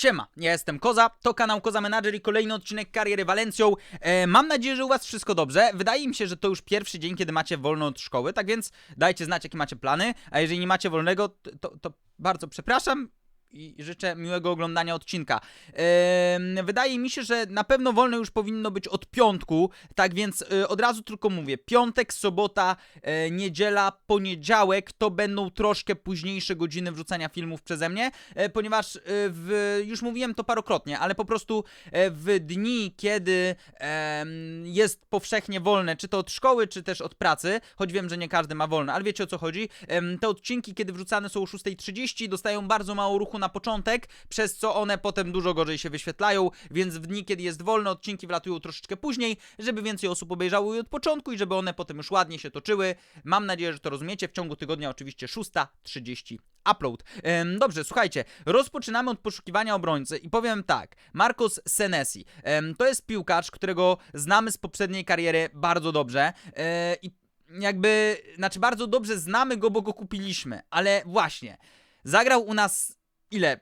Siema, ja jestem Koza, to kanał Koza Manager i kolejny odcinek kariery Walencją. E, mam nadzieję, że u was wszystko dobrze. Wydaje mi się, że to już pierwszy dzień, kiedy macie wolno od szkoły, tak więc dajcie znać, jakie macie plany, a jeżeli nie macie wolnego, to, to, to bardzo przepraszam i życzę miłego oglądania odcinka. Em, wydaje mi się, że na pewno wolne już powinno być od piątku, tak więc e, od razu tylko mówię, piątek, sobota, e, niedziela, poniedziałek to będą troszkę późniejsze godziny wrzucania filmów przeze mnie, e, ponieważ e, w, już mówiłem to parokrotnie, ale po prostu e, w dni, kiedy em, jest powszechnie wolne, czy to od szkoły, czy też od pracy, choć wiem, że nie każdy ma wolne, ale wiecie o co chodzi, em, te odcinki, kiedy wrzucane są o 6.30, dostają bardzo mało ruchu na początek, przez co one potem dużo gorzej się wyświetlają, więc w dni, kiedy jest wolne, odcinki wlatują troszeczkę później, żeby więcej osób obejrzało je od początku i żeby one potem już ładnie się toczyły. Mam nadzieję, że to rozumiecie. W ciągu tygodnia oczywiście 6.30 upload. Em, dobrze, słuchajcie, rozpoczynamy od poszukiwania obrońcy i powiem tak, Marcos Senesi. Em, to jest piłkarz, którego znamy z poprzedniej kariery bardzo dobrze e, i jakby, znaczy bardzo dobrze znamy go, bo go kupiliśmy, ale właśnie, zagrał u nas ile?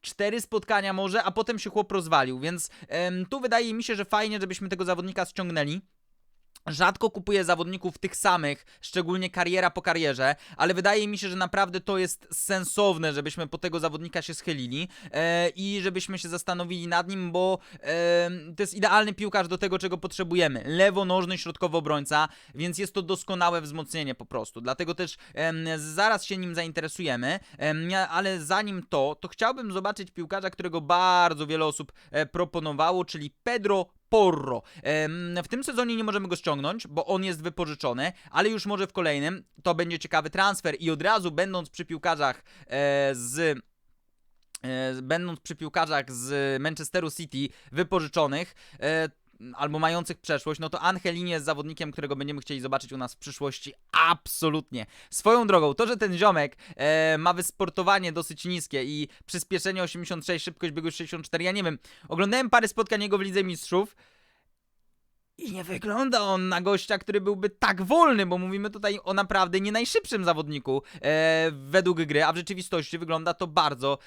Cztery spotkania może, a potem się chłop rozwalił, więc tu wydaje mi się, że fajnie, żebyśmy tego zawodnika ściągnęli. Rzadko kupuję zawodników tych samych, szczególnie kariera po karierze, ale wydaje mi się, że naprawdę to jest sensowne, żebyśmy po tego zawodnika się schylili e, i żebyśmy się zastanowili nad nim, bo e, to jest idealny piłkarz do tego, czego potrzebujemy. Lewonożny środkowy obrońca, więc jest to doskonałe wzmocnienie po prostu. Dlatego też em, zaraz się nim zainteresujemy, em, ja- ale zanim to, to chciałbym zobaczyć piłkarza, którego bardzo wiele osób e, proponowało, czyli Pedro Porro. W tym sezonie nie możemy go ściągnąć, bo on jest wypożyczony, ale już może w kolejnym to będzie ciekawy transfer i od razu będąc przy piłkarzach e, z e, będąc przy piłkarzach z Manchesteru City wypożyczonych e, albo mających przeszłość, no to Angelini jest zawodnikiem, którego będziemy chcieli zobaczyć u nas w przyszłości absolutnie. Swoją drogą, to, że ten ziomek e, ma wysportowanie dosyć niskie i przyspieszenie 86, szybkość biegu 64, ja nie wiem, oglądałem parę spotkań jego w Lidze Mistrzów i nie wygląda on na gościa, który byłby tak wolny, bo mówimy tutaj o naprawdę nie najszybszym zawodniku e, według gry, a w rzeczywistości wygląda to bardzo,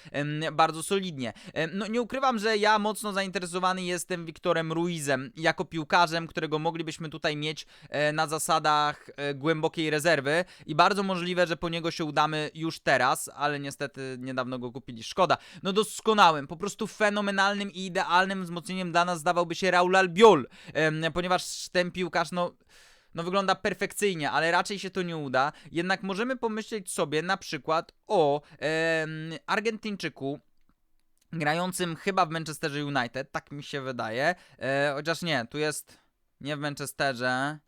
bardzo solidnie. Em, no nie ukrywam, że ja mocno zainteresowany jestem Wiktorem Ruizem jako piłkarzem, którego moglibyśmy tutaj mieć e, na zasadach e, głębokiej rezerwy i bardzo możliwe, że po niego się udamy już teraz, ale niestety niedawno go kupili. Szkoda. No doskonałym, po prostu fenomenalnym i idealnym wzmocnieniem dla nas zdawałby się Raul Albiol, em, ponieważ ten piłkarz, no no wygląda perfekcyjnie, ale raczej się to nie uda. Jednak możemy pomyśleć sobie na przykład o em, Argentyńczyku, grającym chyba w Manchesterze United, tak mi się wydaje. E, chociaż nie, tu jest nie w Manchesterze.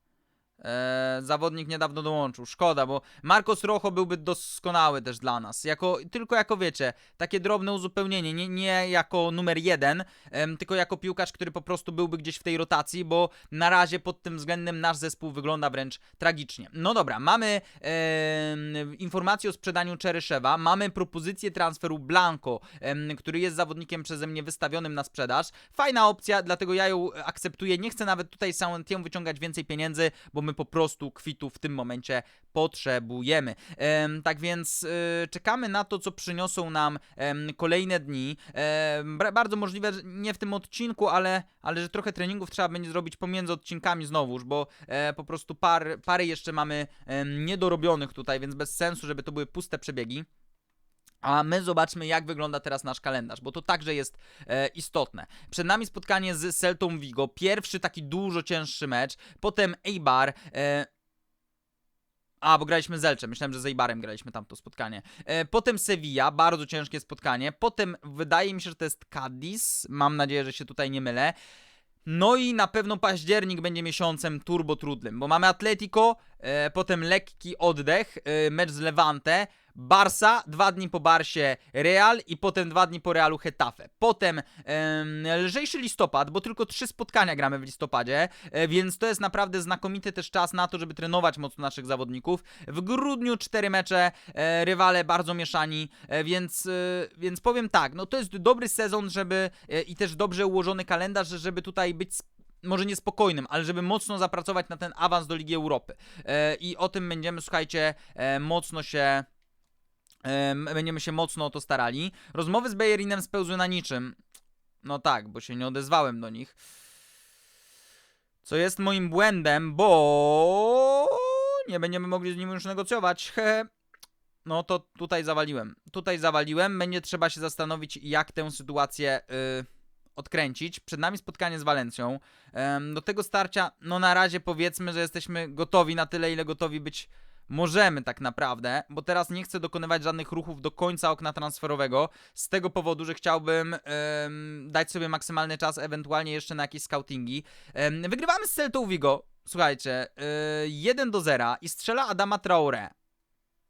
E, zawodnik niedawno dołączył. Szkoda, bo Marcos Rojo byłby doskonały też dla nas. Jako, tylko jako wiecie, takie drobne uzupełnienie. Nie, nie jako numer jeden, em, tylko jako piłkarz, który po prostu byłby gdzieś w tej rotacji, bo na razie pod tym względem nasz zespół wygląda wręcz tragicznie. No dobra, mamy em, informację o sprzedaniu Czeryszewa, mamy propozycję transferu Blanco, em, który jest zawodnikiem przeze mnie wystawionym na sprzedaż. Fajna opcja, dlatego ja ją akceptuję. Nie chcę nawet tutaj Sauntiemu wyciągać więcej pieniędzy, bo my po prostu kwitu w tym momencie potrzebujemy. Em, tak więc y, czekamy na to, co przyniosą nam kolejne dni. Bardzo możliwe, że nie w tym odcinku, ale, ale że trochę treningów trzeba będzie zrobić pomiędzy odcinkami znowuż, bo e, po prostu par, parę jeszcze mamy niedorobionych tutaj, więc bez sensu, żeby to były puste przebiegi. A my zobaczmy, jak wygląda teraz nasz kalendarz, bo to także jest e, istotne. Przed nami spotkanie z Celtą Vigo, pierwszy taki dużo cięższy mecz, potem Eibar. E, a, bo graliśmy z Elczem, myślałem, że z Eibarem graliśmy tam to spotkanie. E, potem Sevilla, bardzo ciężkie spotkanie. Potem wydaje mi się, że to jest Cadiz, mam nadzieję, że się tutaj nie mylę. No i na pewno październik będzie miesiącem turbo trudnym, bo mamy Atletico, potem lekki oddech, e, mecz z Levante, Barsa, dwa dni po Barsie Real i potem dwa dni po Realu Hetafe. Potem em, lżejszy listopad, bo tylko trzy spotkania gramy w listopadzie, e, więc to jest naprawdę znakomity też czas na to, żeby trenować mocno naszych zawodników. W grudniu cztery mecze, e, rywale bardzo mieszani, e, więc, e, więc powiem tak, no to jest dobry sezon, żeby e, i też dobrze ułożony kalendarz, żeby tutaj być może nie spokojnym, ale żeby mocno zapracować na ten awans do Ligi Europy. E, I o tym będziemy, słuchajcie, e, mocno się Em, Będziemy się mocno o to starali. Rozmowy z Bejerinem spełzły na niczym. No tak, bo się nie odezwałem do nich. Co jest moim błędem, bo nie będziemy mogli z nim już negocjować. No to tutaj zawaliłem. Tutaj zawaliłem. Będzie trzeba się zastanowić, jak tę sytuację y, odkręcić. Przed nami spotkanie z Walencją. Do tego starcia, no na razie powiedzmy, że jesteśmy gotowi na tyle, ile gotowi być możemy tak naprawdę, bo teraz nie chcę dokonywać żadnych ruchów do końca okna transferowego, z tego powodu, że chciałbym em, dać sobie maksymalny czas, ewentualnie jeszcze na jakieś scoutingi. Em, wygrywamy z Celtą Vigo, słuchajcie, y, 1 do 0 i strzela Adama Traore.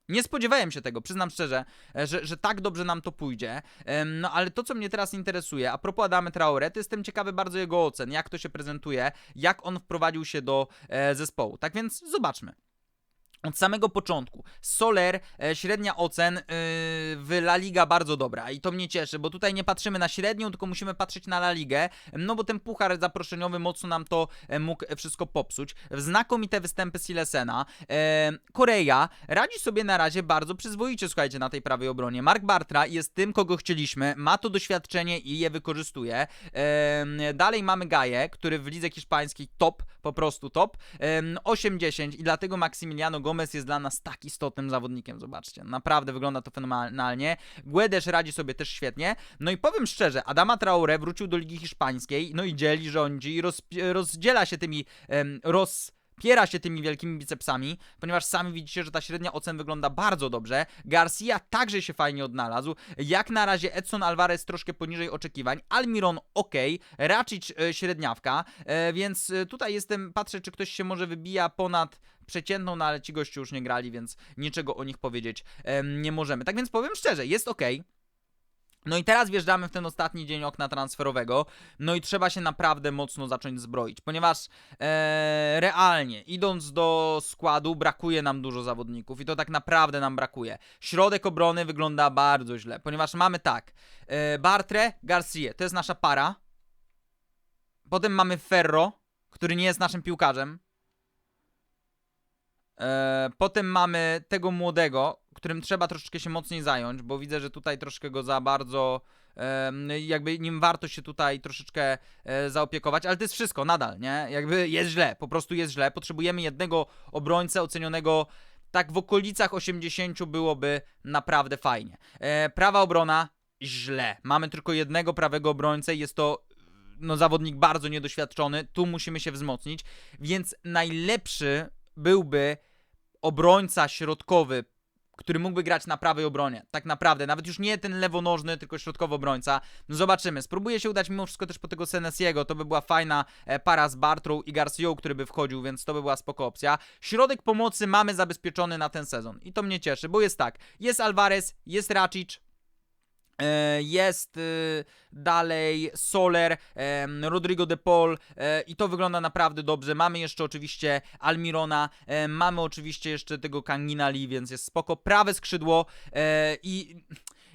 Nie spodziewałem się tego, przyznam szczerze, e, że, że tak dobrze nam to pójdzie. No ale to, co mnie teraz interesuje, a propos Adamy Traore, to jestem ciekawy bardzo jego ocen, jak to się prezentuje, jak on wprowadził się do e, zespołu. Tak więc zobaczmy. Od samego początku. Soler, e, średnia ocen yy, w La Liga bardzo dobra i to mnie cieszy, bo tutaj nie patrzymy na średnią, tylko musimy patrzeć na La Ligę, no bo ten puchar zaproszeniowy mocno nam to e, mógł wszystko popsuć. Znakomite występy Silesena. E, Korea radzi sobie na razie bardzo przyzwoicie, słuchajcie, na tej prawej obronie. Mark Bartra jest tym, kogo chcieliśmy, ma to doświadczenie i je wykorzystuje. Dalej mamy Gaję, który w lidze hiszpańskiej top, po prostu top. Em, 8-10 i dlatego Maximiliano Gomez jest dla nas tak istotnym zawodnikiem, zobaczcie. Naprawdę wygląda to fenomenalnie. Guedes radzi sobie też świetnie. No i powiem szczerze, Adama Traore wrócił do Ligi Hiszpańskiej, no i dzieli, rządzi roz, rozdziela się tymi, em, rozpiera się tymi wielkimi bicepsami, ponieważ sami widzicie, że ta średnia ocen wygląda bardzo dobrze. Garcia także się fajnie odnalazł. Jak na razie Edson Alvarez troszkę poniżej oczekiwań. Almiron ok, Racic e, średniawka, e, więc e, tutaj jestem, patrzę czy ktoś się może wybija ponad przeciętną, no ale ci goście już nie grali, więc niczego o nich powiedzieć nie możemy. Tak więc powiem szczerze, jest ok. No i teraz wjeżdżamy w ten ostatni dzień okna transferowego, no i trzeba się naprawdę mocno zacząć zbroić, ponieważ e, realnie, idąc do składu, brakuje nam dużo zawodników i to tak naprawdę nam brakuje. Środek obrony wygląda bardzo źle, ponieważ mamy tak, e, Bartre, Garcia, to jest nasza para, potem mamy Ferro, który nie jest naszym piłkarzem, E, potem mamy tego młodego, którym trzeba troszeczkę się mocniej zająć, bo widzę, że tutaj troszkę go za bardzo. em, jakby nim warto się tutaj troszeczkę e, zaopiekować, ale to jest wszystko nadal, nie? Jakby jest źle, po prostu jest źle. Potrzebujemy jednego obrońcę ocenionego tak w okolicach 80 byłoby naprawdę fajnie. E, prawa obrona źle. Mamy tylko jednego prawego obrońcę, jest to no, zawodnik bardzo niedoświadczony, tu musimy się wzmocnić, więc najlepszy byłby obrońca środkowy, który mógłby grać na prawej obronie. Tak naprawdę, nawet już nie ten lewonożny, tylko środkowy obrońca. No zobaczymy. Spróbuję się udać mimo wszystko też po tego Senesiego. To by była fajna e, para z Bartrą i Garcią, który by wchodził, więc to by była spoko opcja. Środek pomocy mamy zabezpieczony na ten sezon i to mnie cieszy, bo jest tak. Jest Alvarez, jest Racic, Jest y, dalej Soler, Rodrigo de Paul e, i to wygląda naprawdę dobrze. Mamy jeszcze oczywiście Almirona, e, mamy oczywiście jeszcze tego Kangina Lee, więc jest spoko. Prawe skrzydło e, i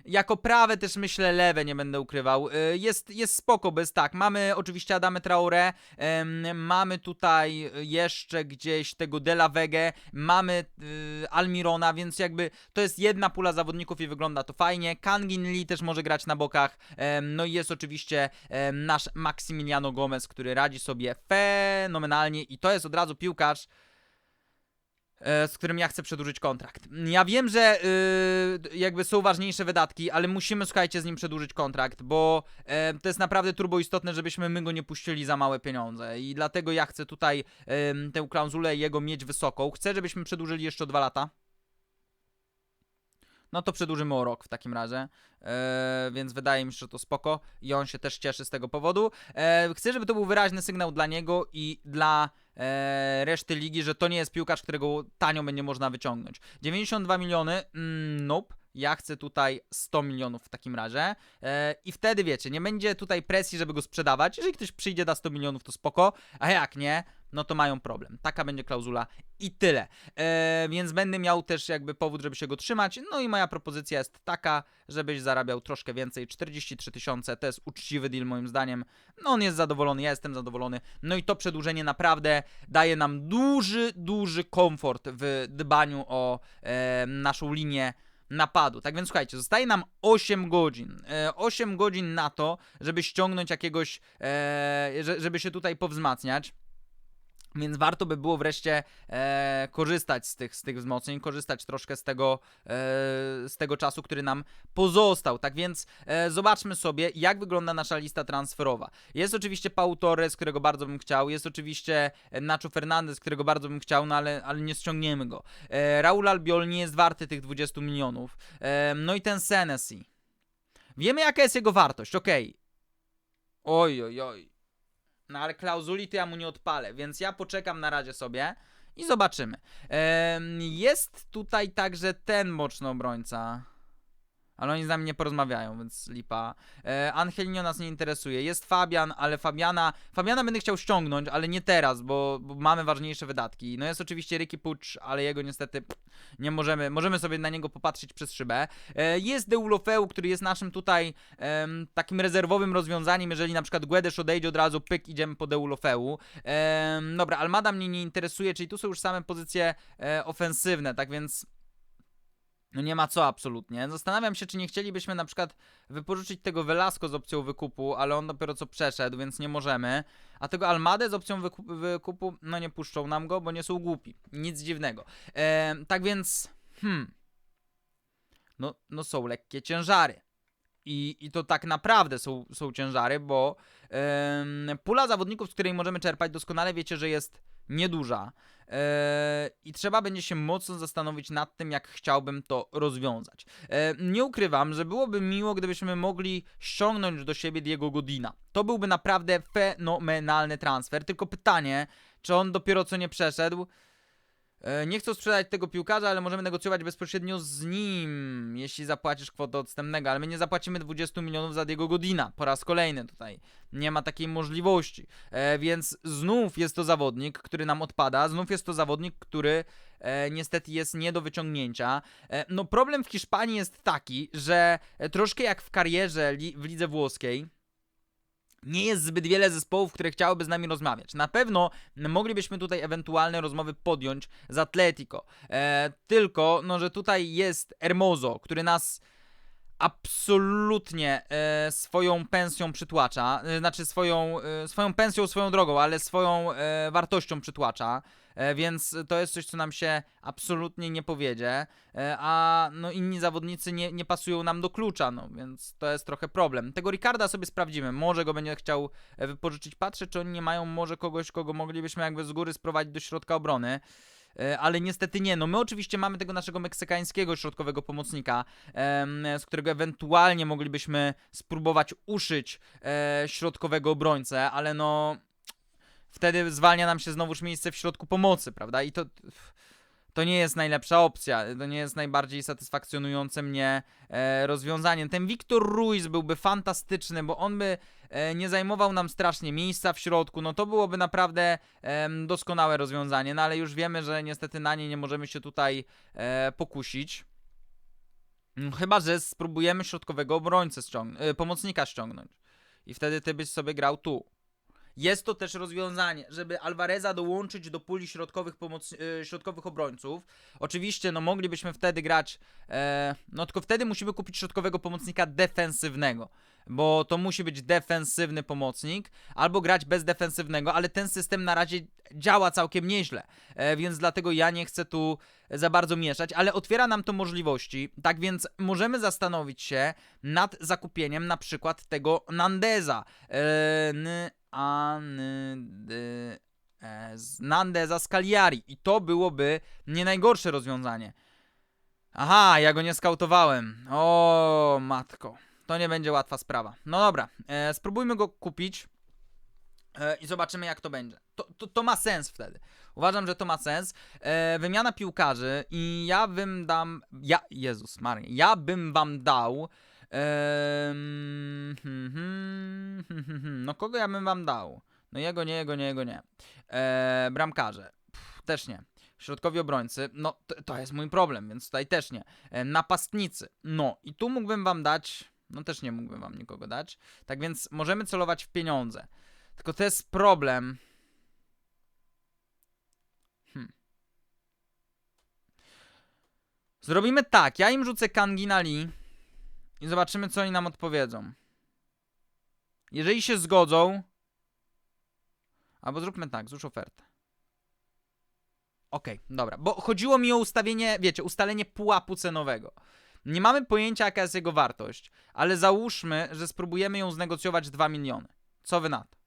jako prawe też myślę lewe, nie będę ukrywał. E, Jest, jest spoko, bez tak. Mamy oczywiście Adame Traore, em, mamy tutaj jeszcze gdzieś tego Della Vege, mamy y, Almirona, więc jakby to jest jedna pula zawodników i wygląda to fajnie. Kangin Lee też może grać na bokach. No i jest oczywiście nasz Maximiliano Gomez, który radzi sobie fenomenalnie i to jest od razu piłkarz, z którym ja chcę przedłużyć kontrakt. Ja wiem, że y, jakby są ważniejsze wydatki, ale musimy, słuchajcie, z nim przedłużyć kontrakt, bo e, to jest naprawdę turbo istotne, żebyśmy my go nie puścili za małe pieniądze i dlatego ja chcę tutaj em, tę klauzulę jego mieć wysoką. Chcę, żebyśmy przedłużyli jeszcze dwa lata. No to przedłużymy o rok w takim razie, e, więc wydaje mi się, że to spoko i on się też cieszy z tego powodu. E, chcę, żeby to był wyraźny sygnał dla niego i dla e, reszty ligi, że to nie jest piłkarz, którego tanio będzie można wyciągnąć. 92 miliony, mm, nope. Ja chcę tutaj 100 milionów w takim razie. E, I wtedy wiecie, nie będzie tutaj presji, żeby go sprzedawać. Jeżeli ktoś przyjdzie da 100 milionów, to spoko. A jak nie, no to mają problem. Taka będzie klauzula i tyle. E, więc będę miał też jakby powód, żeby się go trzymać. No i moja propozycja jest taka, żebyś zarabiał troszkę więcej. 43 tysiące to jest uczciwy deal moim zdaniem. No on jest zadowolony, ja jestem zadowolony. No i to przedłużenie naprawdę daje nam duży, duży komfort w dbaniu o e, naszą linię napadu. Tak więc słuchajcie, zostaje nam 8 godzin. E, 8 godzin na to, żeby ściągnąć jakiegoś, e, że- żeby się tutaj powzmacniać. Więc warto by było wreszcie e, korzystać z tych, z tych wzmocnień, korzystać troszkę z tego, e, z tego czasu, który nam pozostał. Tak więc e, zobaczmy sobie, jak wygląda nasza lista transferowa. Jest oczywiście Pau Torres, którego bardzo bym chciał, jest oczywiście e, Nacho Fernandez, którego bardzo bym chciał, no ale, ale nie ściągniemy go. E, Raul Albiol nie jest warty tych 20 milionów. E, no i ten Senesi. Wiemy, jaka jest jego wartość, okej. Oj, oj, oj. No ale klauzuli to ja mu nie odpalę, więc ja poczekam na razie sobie i zobaczymy. Jest tutaj także ten boczny obrońca. Ale oni z nami nie porozmawiają, więc lipa. E, Angelino nas nie interesuje. Jest Fabian, ale Fabiana. Fabiana będę chciał ściągnąć, ale nie teraz, bo, bo mamy ważniejsze wydatki. No jest oczywiście Ricky Pucz, ale jego niestety pff, nie możemy. Możemy sobie na niego popatrzeć przez szybę. E, jest Deulofeu, który jest naszym tutaj em, takim rezerwowym rozwiązaniem, jeżeli na przykład Guedes odejdzie od razu, pyk, idziemy po Deulofeu. Em, dobra, Almada mnie nie interesuje, czyli tu są już same pozycje e, ofensywne, tak więc no nie ma co absolutnie. Zastanawiam się, czy nie chcielibyśmy na przykład wypożyczyć tego Velasco z opcją wykupu, ale on dopiero co przeszedł, więc nie możemy. A tego Almadę z opcją wykupu, wykupu, no nie puszczą nam go, bo nie są głupi. Nic dziwnego. E, tak więc, hmm. No, no są lekkie ciężary. I, I to tak naprawdę są, są ciężary, bo pula zawodników, z której możemy czerpać, doskonale wiecie, że jest nieduża. E, I trzeba będzie się mocno zastanowić nad tym, jak chciałbym to rozwiązać. E, nie ukrywam, że byłoby miło, gdybyśmy mogli ściągnąć do siebie Diego Godina. To byłby naprawdę fenomenalny transfer. Tylko pytanie, czy on dopiero co nie przeszedł? E, Nie chcę sprzedać tego piłkarza, ale możemy negocjować bezpośrednio z nim, jeśli zapłacisz kwotę odstępnego, ale my nie zapłacimy 20 milionów za Diego Godina po raz kolejny tutaj. Nie ma takiej możliwości. E, więc znów jest to zawodnik, który nam odpada, znów jest to zawodnik, który e, niestety jest nie do wyciągnięcia. E, no problem w Hiszpanii jest taki, że e, troszkę jak w karierze li w lidze włoskiej, nie jest zbyt wiele zespołów, które chciałyby z nami rozmawiać. Na pewno moglibyśmy tutaj ewentualne rozmowy podjąć z Atletico. E, tylko, no, że tutaj jest Hermoso, który nas absolutnie e, swoją pensją przytłacza, e, znaczy swoją, e, swoją pensją, swoją drogą, ale swoją e, wartością przytłacza, więc to jest coś, co nam się absolutnie nie powiedzie, e, a no inni zawodnicy nie, nie pasują nam do klucza, no więc to jest trochę problem. Tego Ricarda sobie sprawdzimy, może go będzie chciał e, wypożyczyć, patrzę, czy oni nie mają może kogoś, kogo moglibyśmy jakby z góry sprowadzić do środka obrony. E, Ale niestety nie. No my oczywiście mamy tego naszego meksykańskiego środkowego pomocnika, z którego ewentualnie moglibyśmy spróbować uszyć e, środkowego obrońcę, ale no wtedy zwalnia nam się znowuż miejsce w środku pomocy, prawda? I to to nie jest najlepsza opcja, to nie jest najbardziej satysfakcjonujące mnie e, rozwiązaniem. Ten Wiktor Ruiz byłby fantastyczny, bo on by e, nie zajmował nam strasznie miejsca w środku, no to byłoby naprawdę em, doskonałe rozwiązanie, no ale już wiemy, że niestety na nie nie możemy się tutaj e, pokusić. Mm, Chyba, że spróbujemy środkowego obrońcę ściągnąć, e, pomocnika ściągnąć. I wtedy ty byś sobie grał tu. Jest to też rozwiązanie, żeby Alvareza dołączyć do puli środkowych, pomoc, e, środkowych obrońców. Oczywiście, no moglibyśmy wtedy grać, e, no tylko wtedy musimy kupić środkowego pomocnika defensywnego, bo to musi być defensywny pomocnik, albo grać bez defensywnego, ale ten system na razie działa całkiem nieźle, e, więc dlatego ja nie chcę tu za bardzo mieszać, ale otwiera nam to możliwości, tak więc możemy zastanowić się nad zakupieniem na przykład tego Nandeza. E, e, Nandeza z Cagliari i to byłoby nie najgorsze rozwiązanie. Aha, ja go nie skautowałem. O, matko. To nie będzie łatwa sprawa. No dobra, e, spróbujmy go kupić i zobaczymy jak to będzie. To, to, to ma sens wtedy. Uważam, że to ma sens. E, wymiana piłkarzy i ja bym dam. Ja, Jezus Maria, ja bym wam dał. hmm, hmm, hmm, hmm. No kogo ja bym wam dał? No jego nie, jego nie, jego nie. E, bramkarze. Pff, też nie. Środkowi obrońcy, no to, to jest mój problem, więc tutaj też nie. E, napastnicy, no i tu mógłbym wam dać, no też nie mógłbym wam nikogo dać. Tak więc możemy celować w pieniądze. Tylko to jest problem. Hmm. Zrobimy tak, ja im rzucę Kangina Lee i zobaczymy, co oni nam odpowiedzą. Jeżeli się zgodzą, albo zróbmy tak, złóż ofertę. Okej, dobra, bo chodziło mi o ustawienie, wiecie, ustalenie pułapu cenowego. Nie mamy pojęcia, jaka jest jego wartość, ale załóżmy, że spróbujemy ją znegocjować 2 miliony. Co wy na to?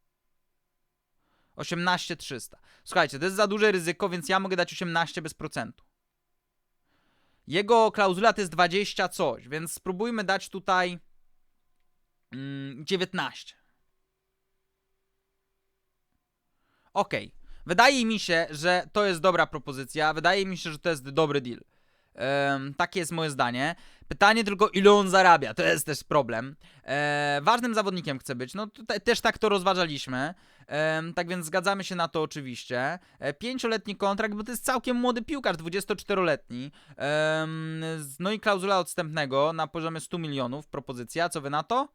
18 300. Słuchajcie, to jest za duże ryzyko, więc ja mogę dać 18 bez procentu. Jego klauzula to jest 20 coś, więc spróbujmy dać tutaj mm, 19. Okej. Wydaje mi się, że to jest dobra propozycja. Wydaje mi się, że to jest dobry deal. Em, takie jest moje zdanie. Pytanie tylko, ile on zarabia. To jest też problem. E, ważnym zawodnikiem chce być. No tutaj też tak to rozważaliśmy. Em, tak więc zgadzamy się na to oczywiście. E, pięcioletni kontrakt, bo to jest całkiem młody piłkarz, 24-letni. Em, z- no i klauzula odstępnego na poziomie 100 milionów. Propozycja, co wy na to?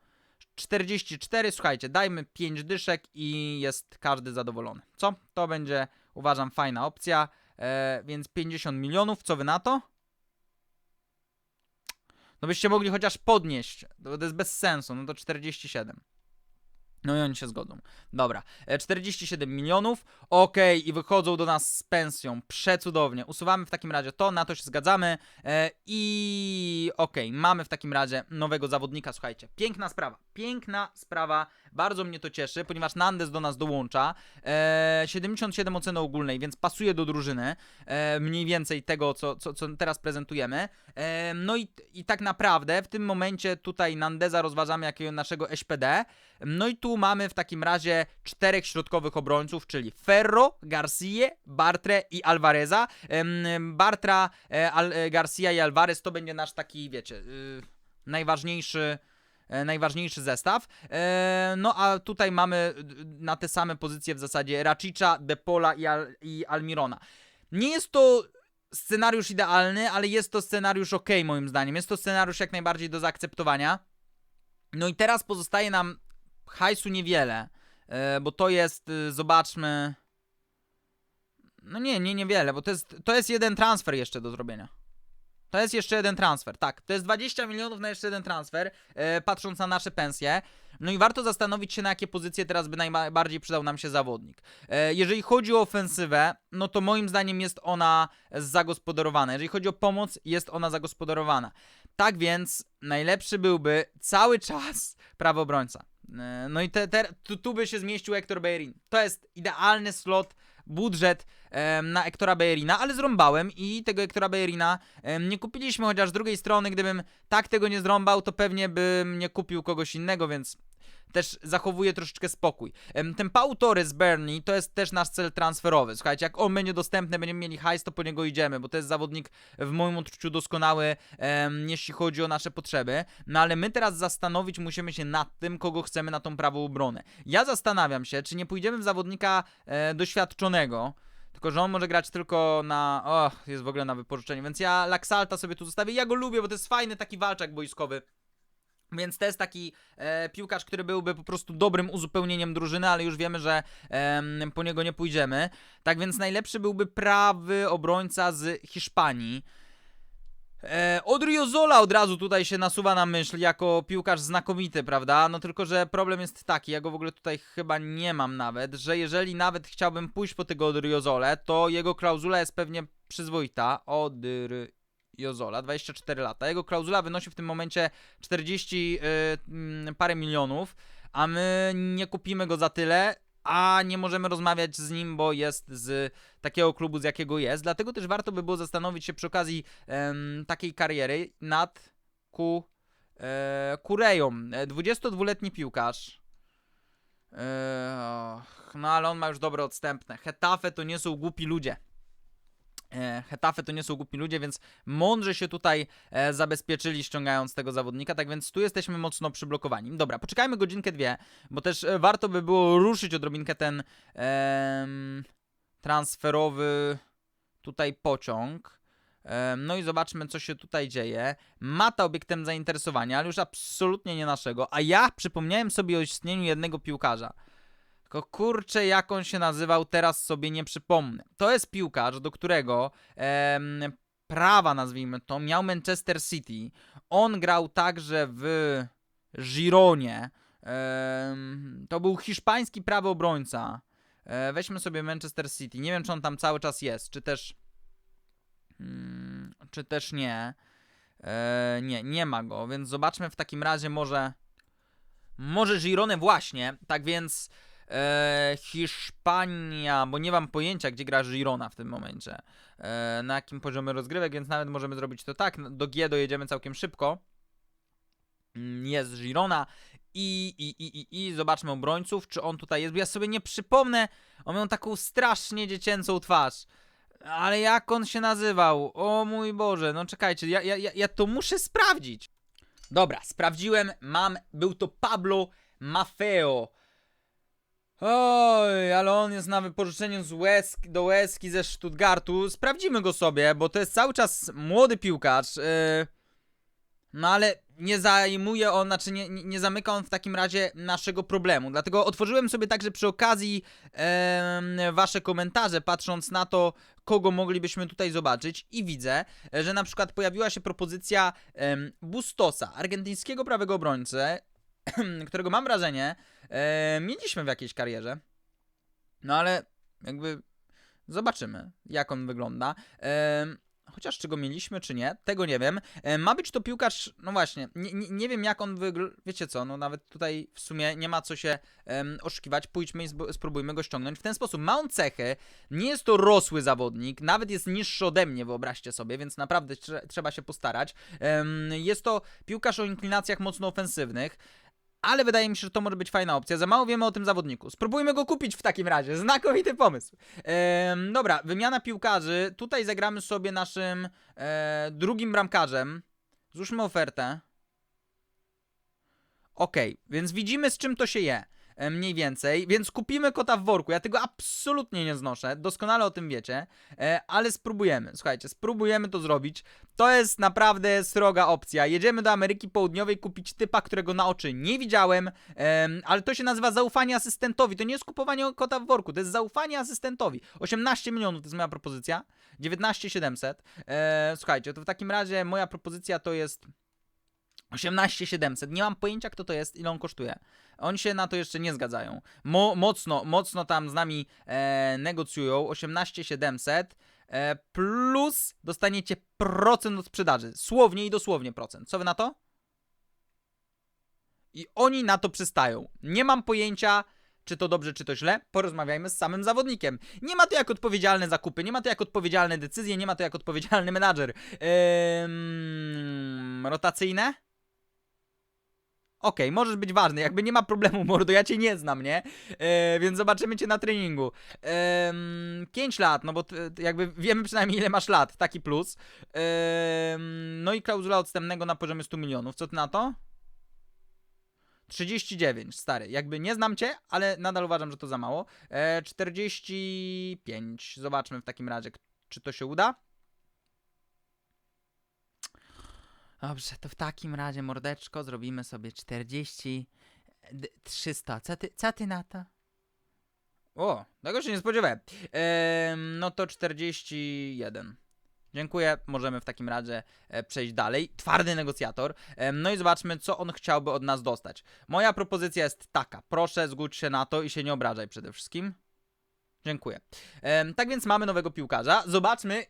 44, słuchajcie, dajmy 5 dyszek i jest każdy zadowolony. Co? To będzie, uważam, fajna opcja. E, więc 50 milionów, co wy na to? No byście mogli chociaż podnieść, to, to jest bez sensu, no to 47. No i oni się zgodzą. Dobra, e, 47 milionów, okej, i wychodzą do nas z pensją, przecudownie. Usuwamy w takim razie to, na to się zgadzamy e, i okej, mamy w takim razie nowego zawodnika, słuchajcie, piękna sprawa, piękna sprawa, bardzo mnie to cieszy, ponieważ Nandes do nas dołącza, e, 77 oceny ogólnej, więc pasuje do drużyny, e, mniej więcej tego, co, co, co teraz prezentujemy. E, no i, i tak naprawdę w tym momencie tutaj Nandeza rozważamy jako naszego SPD. No i tu mamy w takim razie czterech środkowych obrońców, czyli Ferro, Garcia, Bartre i Alvareza. Bartra, e, e, Garcia i Alvarez to będzie nasz taki, wiecie, y, najważniejszy e, najważniejszy zestaw. No a tutaj mamy y, na te same pozycje w zasadzie Rachicza, Depola i, Al, i Almirona. Nie jest to scenariusz idealny, ale jest to scenariusz ok moim zdaniem. Jest to scenariusz jak najbardziej do zaakceptowania. No i teraz pozostaje nam hajsu niewiele, e, bo to jest, y, zobaczmy... No nie, nie niewiele, bo to jest, to jest jeden transfer jeszcze do zrobienia. To jest jeszcze jeden transfer, tak. To jest 20 milionów na jeszcze jeden transfer, e, patrząc na nasze pensje. No i warto zastanowić się, na jakie pozycje teraz by najbardziej przydał nam się zawodnik. E, jeżeli chodzi o ofensywę, no to moim zdaniem jest ona zagospodarowana. Jeżeli chodzi o pomoc, jest ona zagospodarowana. Tak więc najlepszy byłby cały czas prawy obrońca. E, No i te, te, tu, tu by się zmieścił Hector Bellerin. To jest idealny slot, budżet na Hectora Bellerina, ale zrąbałem i tego Hectora Bellerina em, nie kupiliśmy, chociaż z drugiej strony, gdybym tak tego nie zrąbał, to pewnie bym nie kupił kogoś innego, więc też zachowuję troszeczkę spokój. Ten Pau Torres Bernie to jest też nasz cel transferowy. Słuchajcie, jak on będzie dostępny, będziemy mieli hajs, to po niego idziemy, bo to jest zawodnik w moim odczuciu doskonały, jeśli chodzi o nasze potrzeby. No ale my teraz zastanowić musimy się nad tym, kogo chcemy na tą prawą obronę. Ja zastanawiam się, czy nie pójdziemy w zawodnika e, doświadczonego, tylko, że on może grać tylko na. O, jest w ogóle na wypożyczeniu. Więc ja Laxalta sobie tu zostawię. Ja go lubię, bo to jest fajny taki walczak boiskowy. Więc to jest taki e, piłkarz, który byłby po prostu dobrym uzupełnieniem drużyny, ale już wiemy, że em, po niego nie pójdziemy. Tak więc najlepszy byłby prawy obrońca z Hiszpanii. E, Odriozola od razu tutaj się nasuwa na myśl jako piłkarz znakomity, prawda? No tylko, że problem jest taki, ja go w ogóle tutaj chyba nie mam nawet, że jeżeli nawet chciałbym pójść po tego Odriozole, to jego klauzula jest pewnie przyzwoita. Odriozola, 24 lata. Jego klauzula wynosi w tym momencie 40 y, mm, parę milionów, a my nie kupimy go za tyle, a nie możemy rozmawiać z nim, bo jest z takiego klubu, z jakiego jest. Dlatego też warto by było zastanowić się przy okazji takiej kariery nad ku, e, Kureją. E, 22-letni piłkarz. E, no ale on ma już dobre odstępne. Hetafe to nie są głupi ludzie. E, Hetafe to nie są głupi ludzie, więc mądrze się tutaj e, zabezpieczyli ściągając tego zawodnika, tak więc tu jesteśmy mocno przyblokowani. Dobra, poczekajmy godzinkę, dwie, bo też e, warto by było ruszyć odrobinkę ten transferowy tutaj pociąg. No i zobaczmy, co się tutaj dzieje. Mata obiektem zainteresowania, ale już absolutnie nie naszego. A ja przypomniałem sobie o istnieniu jednego piłkarza. Tylko kurczę, jak on się nazywał, teraz sobie nie przypomnę. To jest piłkarz, do którego em, prawa, nazwijmy to, miał Manchester City. On grał także w Gironie. Em, to był hiszpański prawy obrońca. E, weźmy sobie Manchester City. Nie wiem, czy on tam cały czas jest, czy też. Mm, czy też nie. E, nie, nie ma go, więc zobaczmy w takim razie może. Może Girone właśnie. Tak więc. E, Hiszpania, bo nie mam pojęcia, gdzie gra Girona w tym momencie. E, na jakim poziomie rozgrywek, więc nawet możemy zrobić to tak. Do G dojedziemy całkiem szybko. Mm, Jest Girona. I, i, i, i, i zobaczmy obrońców, czy on tutaj jest. Bo ja sobie nie przypomnę. On miał taką strasznie dziecięcą twarz. Ale jak on się nazywał? O mój Boże, no czekajcie, ja, ja, ja to muszę sprawdzić. Dobra, sprawdziłem, mam, był to Pablo Maffeo. Oj, ale on jest na wypożyczeniu z Łesk, do Łeski ze Stuttgartu. Sprawdzimy go sobie, bo to jest cały czas młody piłkarz. Yy, no ale nie zajmuje on, znaczy nie, nie zamyka on w takim razie naszego problemu. Dlatego otworzyłem sobie także przy okazji em, wasze komentarze, patrząc na to, kogo moglibyśmy tutaj zobaczyć i widzę, e, że na przykład pojawiła się propozycja em, Bustosa, argentyńskiego prawego obrońcy, którego mam wrażenie e, mieliśmy w jakiejś karierze. No ale jakby zobaczymy, jak on wygląda. Em, Chociaż czy go mieliśmy, czy nie, tego nie wiem. E, ma być to piłkarz, no właśnie, nie, nie, nie wiem jak on wygląda, wiecie co, no nawet tutaj w sumie nie ma co się em, oszukiwać, pójdźmy i spróbujmy go ściągnąć w ten sposób. Ma on cechy, nie jest to rosły zawodnik, nawet jest niższy ode mnie, wyobraźcie sobie, więc naprawdę trze- trzeba się postarać. Em, jest to piłkarz o inklinacjach mocno ofensywnych, ale wydaje mi się, że to może być fajna opcja. Za mało wiemy o tym zawodniku. Spróbujmy go kupić w takim razie. Znakomity pomysł. Ehm, dobra, wymiana piłkarzy. Tutaj zagramy sobie naszym e, drugim bramkarzem. Złóżmy ofertę. Okej, więc widzimy z czym to się je. E, Mniej więcej, więc kupimy kota w worku. Ja tego absolutnie nie znoszę, doskonale o tym wiecie, e, ale spróbujemy. Słuchajcie, spróbujemy to zrobić. To jest naprawdę sroga opcja. Jedziemy do Ameryki Południowej kupić typa, którego na oczy nie widziałem, em, ale to się nazywa zaufanie asystentowi. To nie jest kupowanie kota w worku, to jest zaufanie asystentowi. 18 milionów to jest moja propozycja, 19 700. E, słuchajcie, to w takim razie moja propozycja to jest 18 700. Nie mam pojęcia, kto to jest, ile on kosztuje. Oni się na to jeszcze nie zgadzają. Mo mocno, mocno tam z nami e, negocjują. 18 700 e, plus dostaniecie procent od sprzedaży. Słownie i dosłownie procent. Co wy na to? I oni na to przystają. Nie mam pojęcia, czy to dobrze, czy to źle. Porozmawiajmy z samym zawodnikiem. Nie ma to jak odpowiedzialne zakupy, nie ma to jak odpowiedzialne decyzje, nie ma to jak odpowiedzialny menadżer. Ehm, rotacyjne? Okej, możesz być ważny, jakby nie ma problemu, mordo, ja cię nie znam, nie? E, więc zobaczymy cię na treningu. Ehm, 5 lat, no bo jakby wiemy przynajmniej ile masz lat, taki plus. Ehm, no i klauzula odstępnego na poziomie 100 milionów, co ty na to? 39, stary. Jakby nie znam cię, ale nadal uważam, że to za mało. E, 45. Zobaczmy w takim razie, czy to się uda. Dobrze, to w takim razie, mordeczko, zrobimy sobie 40. d- 300. Co ty, co ty na to? O, tego się nie spodziewałem. Ehm, no to 41. Dziękuję, możemy w takim razie e, przejść dalej. Twardy negocjator. No i zobaczmy, co on chciałby od nas dostać. Moja propozycja jest taka. Proszę, zgódź się na to i się nie obrażaj przede wszystkim. Dziękuję. Tak więc mamy nowego piłkarza. Zobaczmy,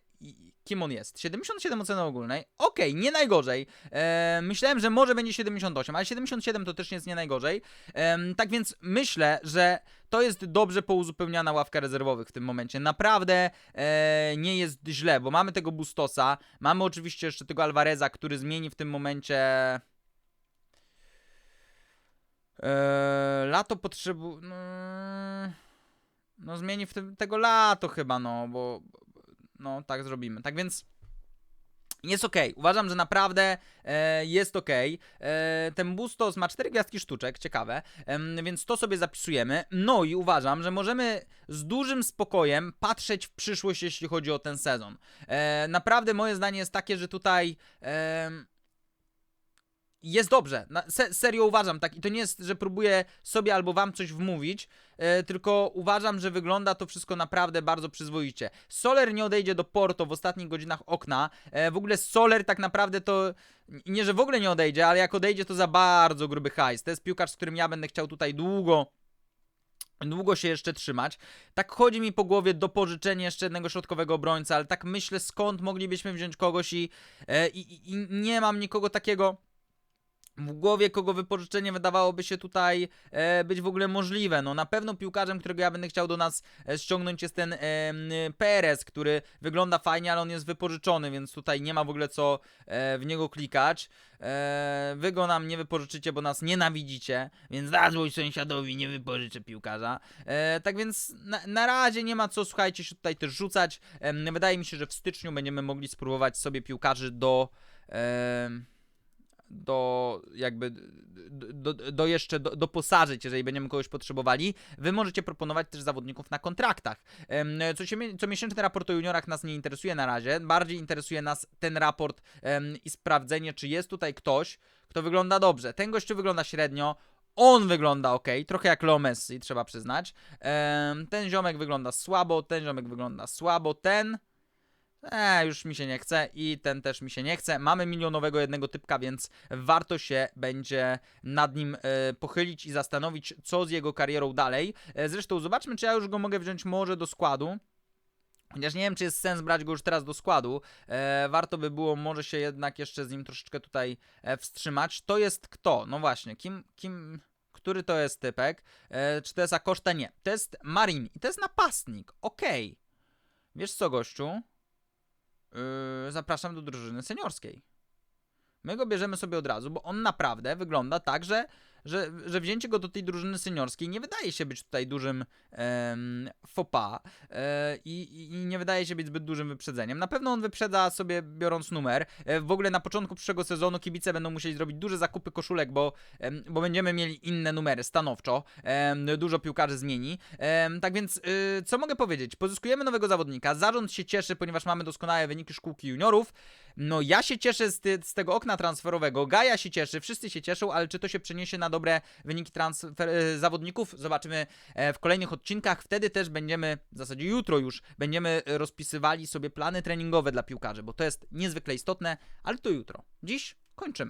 kim on jest. 77 oceny ogólnej. Okej, nie najgorzej. Em, myślałem, że może będzie 78, ale 77 to też nie jest nie najgorzej. Em, tak więc myślę, że to jest dobrze pouzupełniana ławka rezerwowych w tym momencie. Naprawdę e, nie jest źle, bo mamy tego Bustosa, mamy oczywiście jeszcze tego Alvareza, który zmieni w tym momencie. E, lato potrzebuje. No, no zmieni w tym tego lato chyba, no, bo no tak zrobimy. Tak więc jest ok. Uważam, że naprawdę e, jest ok. E, ten Bustos ma 4 gwiazdki sztuczek, ciekawe, em, więc to sobie zapisujemy. No i uważam, że możemy z dużym spokojem patrzeć w przyszłość, jeśli chodzi o ten sezon. E, naprawdę moje zdanie jest takie, że tutaj. em, jest dobrze. Na, se, serio uważam tak. I to nie jest, że próbuję sobie albo wam coś wmówić, e, tylko uważam, że wygląda to wszystko naprawdę bardzo przyzwoicie. Soler nie odejdzie do Porto w ostatnich godzinach okna. E, w ogóle Soler tak naprawdę to. Nie, że w ogóle nie odejdzie, ale jak odejdzie, to za bardzo gruby hajs. To jest piłkarz, z którym ja będę chciał tutaj długo długo się jeszcze trzymać. Tak chodzi mi po głowie do pożyczenia jeszcze jednego środkowego obrońca, ale tak myślę skąd moglibyśmy wziąć kogoś i, e, i, i nie mam nikogo takiego w głowie, kogo wypożyczenie wydawałoby się tutaj e, być w ogóle możliwe. No na pewno piłkarzem, którego ja będę chciał do nas e, ściągnąć jest ten e, który wygląda fajnie, ale on jest wypożyczony, więc tutaj nie ma w ogóle co e, w niego klikać. E, wy go nam nie wypożyczycie, bo nas nienawidzicie, więc złość sąsiadowi nie wypożyczę piłkarza. E, tak więc na, na razie nie ma co, słuchajcie, się tutaj też rzucać. Em, wydaje mi się, że w styczniu będziemy mogli spróbować sobie piłkarzy do... em, do jakby do, do, jeszcze do, doposażyć, jeżeli będziemy kogoś potrzebowali. Wy możecie proponować też zawodników na kontraktach. Co, się, co miesięczny raport o juniorach nas nie interesuje na razie. Bardziej interesuje nas ten raport i sprawdzenie, czy jest tutaj ktoś, kto wygląda dobrze. Ten gościu wygląda średnio. On wygląda ok, trochę jak Leo Messi, trzeba przyznać. Ten ziomek wygląda słabo, ten ziomek wygląda słabo, ten. Eee, już mi się nie chce i ten też mi się nie chce. Mamy milionowego jednego typka, więc warto się będzie nad nim e, pochylić i zastanowić, co z jego karierą dalej. E, zresztą zobaczmy, czy ja już go mogę wziąć może do składu. Chociaż nie wiem, czy jest sens brać go już teraz do składu. E, warto by było może się jednak jeszcze z nim troszeczkę tutaj e, wstrzymać. To jest kto? No właśnie, kim, kim, który to jest typek? E, czy to jest Akoszta? Nie. To jest Marin i to jest napastnik. Okej. Wiesz co, gościu? Yy, zapraszam do drużyny seniorskiej. My go bierzemy sobie od razu, bo on naprawdę wygląda tak, że, że, że wzięcie go do tej drużyny seniorskiej nie wydaje się być tutaj dużym em, pas e, i, i nie wydaje się być zbyt dużym wyprzedzeniem. Na pewno on wyprzedza sobie biorąc numer. E, w ogóle na początku przyszłego sezonu kibice będą musieli zrobić duże zakupy koszulek, bo, bo będziemy mieli inne numery stanowczo. Dużo piłkarzy zmieni. Tak więc, y, co mogę powiedzieć? Pozyskujemy nowego zawodnika. Zarząd się cieszy, ponieważ mamy doskonałe wyniki szkółki juniorów. No ja się cieszę z, ty, z tego okna transferowego, Gaja się cieszy, wszyscy się cieszą, ale czy to się przeniesie na dobre wyniki transfer e, zawodników? Zobaczymy e, w kolejnych odcinkach. Wtedy też będziemy, w zasadzie jutro już, będziemy rozpisywali sobie plany treningowe dla piłkarzy, bo to jest niezwykle istotne, ale to jutro. Dziś kończymy.